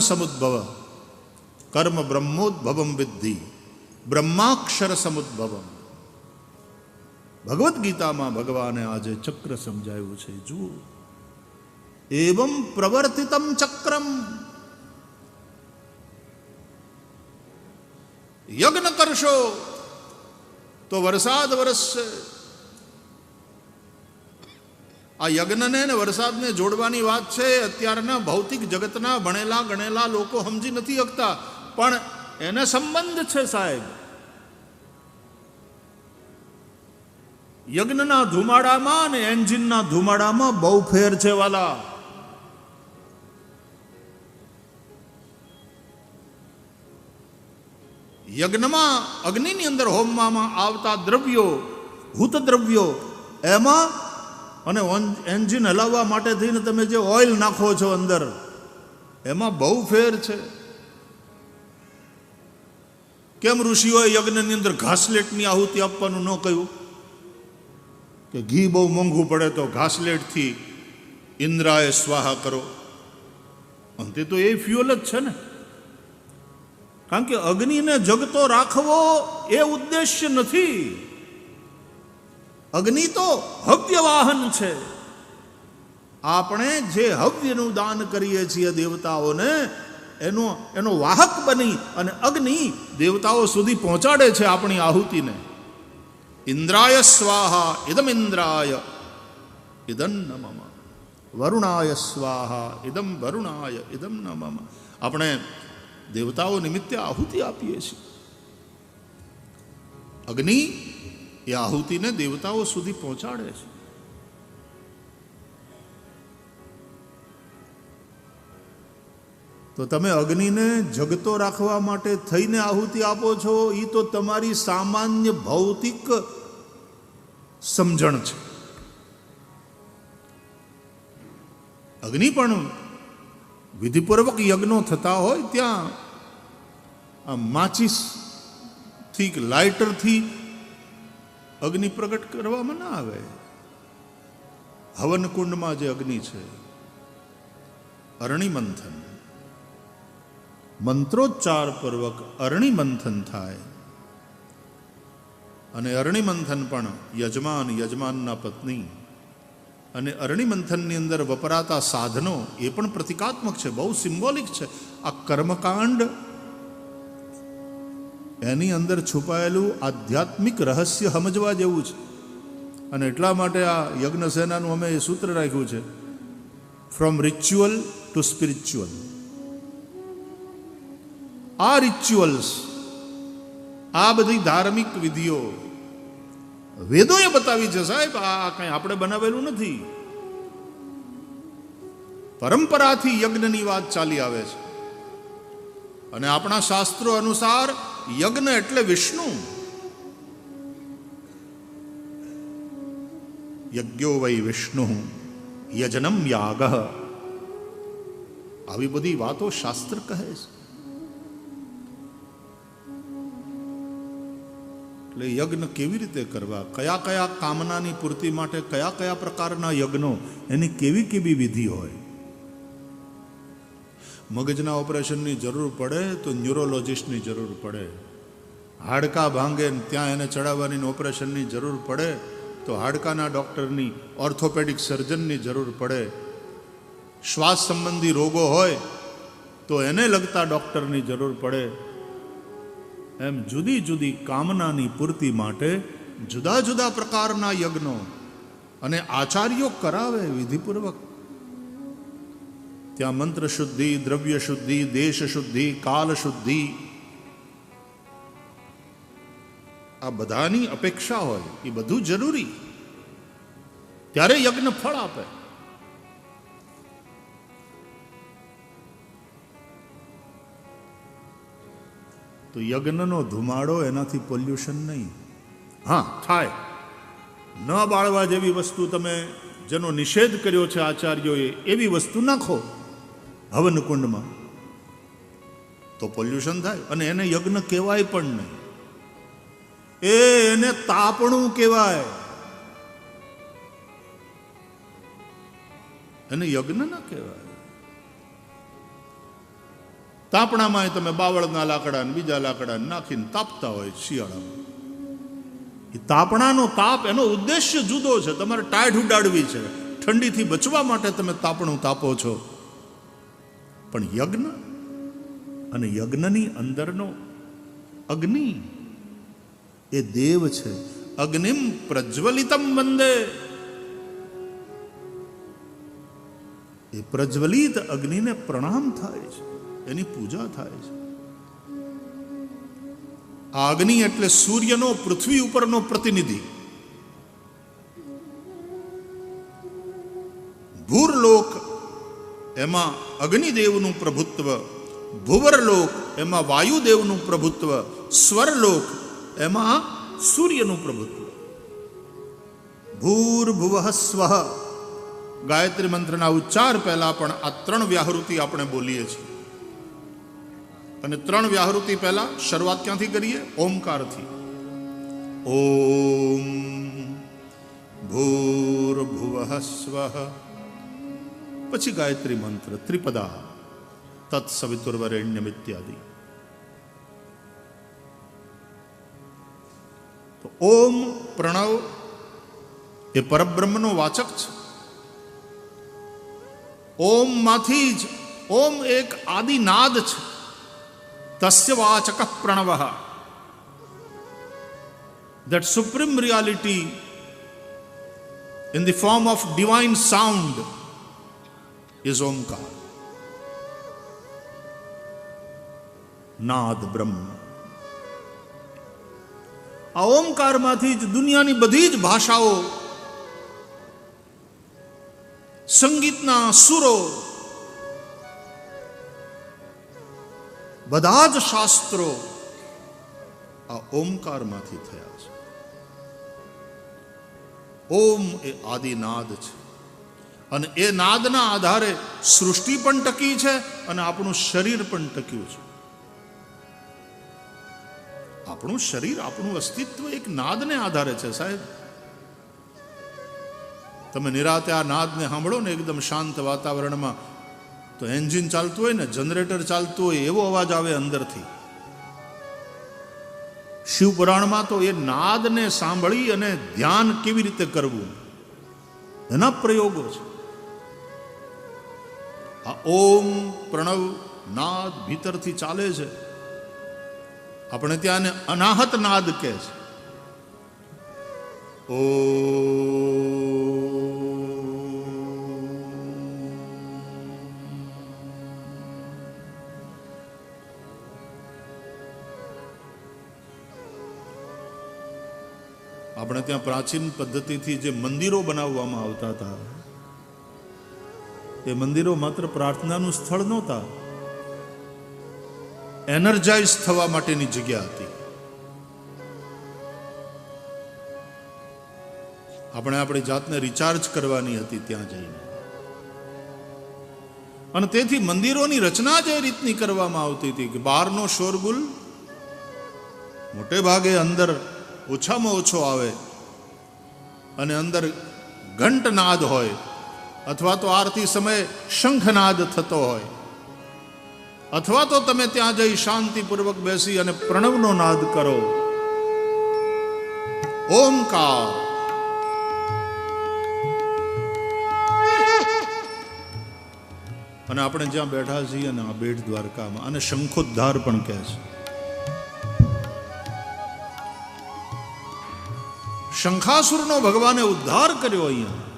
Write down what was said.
સમુદ્ભવ કર્મ બ્રહ્મોદ્ભવમ વિદ્ધિ બ્રહ્માક્ષર સમુદ્ભવમ ભગવદ્ ગીતામાં ભગવાને આજે ચક્ર સમજાવ્યું છે જુઓ એવમ પ્રવર્તિતમ ચક્રમ યજ્ઞ કરશો તો વરસાદ વરસશે આ યજ્ઞને ને વરસાદને જોડવાની વાત છે, અત્યારના ભૌતિક જગતના ભણેલા ગણેલા લોકો સમજી નથી શકતા. પણ એને સંબંધ છે સાહેબ. યજ્ઞના ધુમાડામાં અને એન્જિનના ધુમાડામાં બહુ ફેર છે વાલા. યજ્ઞમાં અગ્નિની અંદર હોમવામાં આવતા દ્રવ્યો હૂત દ્રવ્યો એમાં અને એન્જિન હલાવવા માટે થઈને તમે જે ઓઇલ નાખો છો અંદર, એમાં બહુ ફેર છે. કેમ ઋષિઓએ યજ્ઞની અંદર ઘાસલેટની આહુતિ આપવાનું ન કહ્યું? કે ઘી બહુ મોંઘું પડે તો ઘાસલેટથી ઇન્દ્રાએ સ્વાહા કરો. અંતે તો એ ફ્યુઅલ જ છે ને. કારણ કે અગ્નિને જગતો રાખવો એ ઉદ્દેશ્ય નથી. અગ્નિ તો હવ્ય વાહન છે. આપણે જે હવ્યનું દાન કરીએ છીએ દેવતાઓને, એનો એનો વાહક બની અને અગ્નિ દેવતાઓ સુધી પહોંચાડે છે આપણી આહુતિને. ઇન્દ્રાય સ્વાહા ઇદમ ઇન્દ્રાય ઇદમ ન મમ વરુણાય સ્વાહા ઇદમ વરુણાય ઇદમ ન મમ આપણે દેવતાઓ નિમિત્તે આહુતિ આપીએ છીએ. અગ્નિ એ આહુતિને દેવતાઓ સુધી પહોંચાડે છે. તો તમે અગ્નિને જગતો રાખવા માટે થઈને આહુતિ આપો છો એ તો તમારી સામાન્ય ભૌતિક સમજણ છે. અગ્નિ પણ વિધિપૂર્વક યજ્ઞો થતા હોય ત્યાં આ માચીસથી લાઇટરથી અગ્નિ પ્રગટ કરવામાં ના આવે. હવનકુંડમાં જે અગ્નિ છે અરણી મંથન મંત્રોચ્ચાર પૂર્વક અરણી મંથન થાય. અને અરણી મંથન પણ યજમાન, યજમાનના પત્ની અને અરણી મંથનની અંદર વપરાતા સાધનો એ પણ પ્રતિકાત્મક છે, બહુ સિમ્બોલિક છે. આ કર્મકાંડ એની અંદર છુપાયેલું આધ્યાત્મિક રહસ્ય સમજવા જેવું છે. અને એટલા માટે આ યજ્ઞ સેનાનું અમે એ સૂત્ર રાખ્યું છે. ફ્રોમ રિચ્યુઅલ ટુ સ્પિરિચ્યુઅલ આ રિચ્યુઅલ્સ આ બધી ધાર્મિક વિધિઓ, વેદોએ બતાવી છે સાહેબ, આ કંઈ આપણે બનાવેલું નથી. પરંપરાથી યજ્ઞની વાત ચાલી આવે છે. અને આપણા શાસ્ત્રો અનુસાર યજ્ઞ એટલે વિષ્ણુ. યજ્ઞો વૈ વિષ્ણુ યજનમ યાગ. આવી બધી વાતો શાસ્ત્ર કહે છે. એટલે યજ્ઞ કેવી રીતે કરવા? કયા કયા કામનાની પૂર્તિ માટે કયા કયા પ્રકારના યજ્ઞો? એની કેવી કેવી વિધિ હોય? મગજના ઓપરેશનની જરૂર પડે તો ન્યુરોલોજિસ્ટની જરૂર પડે. હાડકા ભાંગે ત્યાં એને ચડાવવાની ઓપરેશનની જરૂર પડે તો હાડકાના ડૉક્ટરની, ઓર્થોપેડિક સર્જનની જરૂર પડે. શ્વાસ સંબંધી રોગો હોય તો એને લગતા ડૉક્ટરની જરૂર પડે. એમ જુદી જુદી કામનાની પૂર્તિ માટે જુદા જુદા પ્રકારના યજ્ઞો અને આચાર્યો કરાવે વિધિપૂર્વક. ત્યાં મંત્ર શુદ્ધિ દ્રવ્ય શુદ્ધિ દેશ શુદ્ધિ કાલ શુદ્ધિ આ બધાની અપેક્ષા હોય એ બધું જરૂરી ત્યારે યજ્ઞ ફળ આપે તો યજ્ઞનો ધુમાડો એનાથી પોલ્યુશન નહીં। હા, થાય। ન બાળવા જેવી વસ્તુ તમે, જેનો નિષેધ કર્યો છે આચાર્યોએ, એવી વસ્તુ નાખો। હવન કુંડમાં તો પોલ્યુશન થાય અને એને યજ્ઞ કહેવાય પણ નહીં. એ એને તાપણું કહેવાય. એને યજ્ઞ ના કહેવાય. તાપણામાં તમે બાવળના લાકડા ને બીજા લાકડા નાખીને તાપતા હોય શિયાળામાં. એ તાપણાનો તાપ એનો ઉદ્દેશ્ય જુદો છે. તમારે ટાઢ ઉડાડવી છે. ઠંડીથી બચવા માટે તમે તાપણું તાપો છો. પણ યજ્ઞ અને યજ્ઞની અંદરનો અગ્નિ એ દેવ છે. અગ્નિમ પ્રજ્વલિતમ વંદે. એ પ્રજ્વલિત અગ્નિને પ્રણામ થાય છે. એની પૂજા થાય છે. આ અગ્નિ એટલે સૂર્યનો, પૃથ્વી ઉપરનો પ્રતિનિધિ. ભૂરલોક, એમાં અગ્નિદેવનું પ્રભુત્વ, ભુવરલોક, એમાં વાયુદેવનું પ્રભુત્વ, સ્વરલોક, એમાં સૂર્યનું પ્રભુત્વ. ભૂર્ભુવ સ્વ. ગાયત્રી મંત્રના ઉચ્ચાર પહેલા પણ આ ત્રણ વ્યાહૃતિ આપણે બોલીએ છીએ. અને ત્રણ વ્યાહૃતિ પહેલા શરૂઆત ક્યાંથી કરીએ? ઓમકારથી. ઓમ ભૂર્ભુવ સ્વ. પછી ગાયત્રી મંત્ર, ત્રિપદા તત્સવિતુર્વરેણ્યમ ઇત્યાદિ તો ઓમ પ્રણવ એ પરબ્રહ્મનો વાચક છે. ઓમમાંથી જ, ઓમ એક આદિનાદ છે. તસ્ય વાચક પ્રણવ. That supreme reality in the form of divine sound is Omkar. નાદ બ્રહ્મ આ ઓમકારમાંથી જ દુનિયાની બધી જ ભાષાઓ, સંગીતના સુરો, બધા જ શાસ્ત્રો આ ઓમકારમાંથી થયા છે. ઓમ એ આદિનાદ છે. અને એ નાદના આધારે સૃષ્ટિ પણ ટકી છે અને આપણું શરીર પણ ટક્યું છે. આપણું શરીર, આપણું અસ્તિત્વ એક નાદને આધારે છે સાહેબ. તમે નિરાતે આ નાદને સાંભળો ને એકદમ શાંત વાતાવરણમાં, તો એન્જિન ચાલતું હોય ને, જનરેટર ચાલતું હોય, એવો અવાજ આવે અંદરથી. શિવપુરાણમાં તો એ નાદને સાંભળી અને ધ્યાન કેવી રીતે કરવું? એના પ્રયોગો છે. આ ઓમ પ્રણવ નાદ ભીતરથી ચાલે છે. આપણે ત્યાંને અનાહત નાદ કહે છે. ઓ આપણે ત્યાં પ્રાચીન પદ્ધતિથી જે મંદિરો બનાવવામાં આવતા હતા એ મંદિરો માત્ર પ્રાર્થનાનું સ્થળ નહોતા. એનર્જાઇઝ થવા માટેની જગ્યા હતી. આપણે આપણી જાતને રિચાર્જ કરવાની હતી ત્યાં જઈને. અને તેથી મંદિરોની રચના જે રીતની કરવામાં આવતી હતી કે બહારનો શોરગુલ મોટે ભાગે અંદર ઓછામાં ઓછો આવે અને અંદર ઘંટનાદ હોય અથવા તો આરતી સમયે શંખનાદ થતો હોય. અથવા તો તમે ત્યાં જઈ શાંતિપૂર્વક બેસી અને પ્રણવનો નાદ કરો. ઓમકાર અને આપણે જ્યાં બેઠા છીએ અને આ બેટ દ્વારકામાં, અને શંખોદ્ધાર પણ કહે છે. શંખાસુરનો ભગવાને ઉદ્ધાર કર્યો અહીંયા.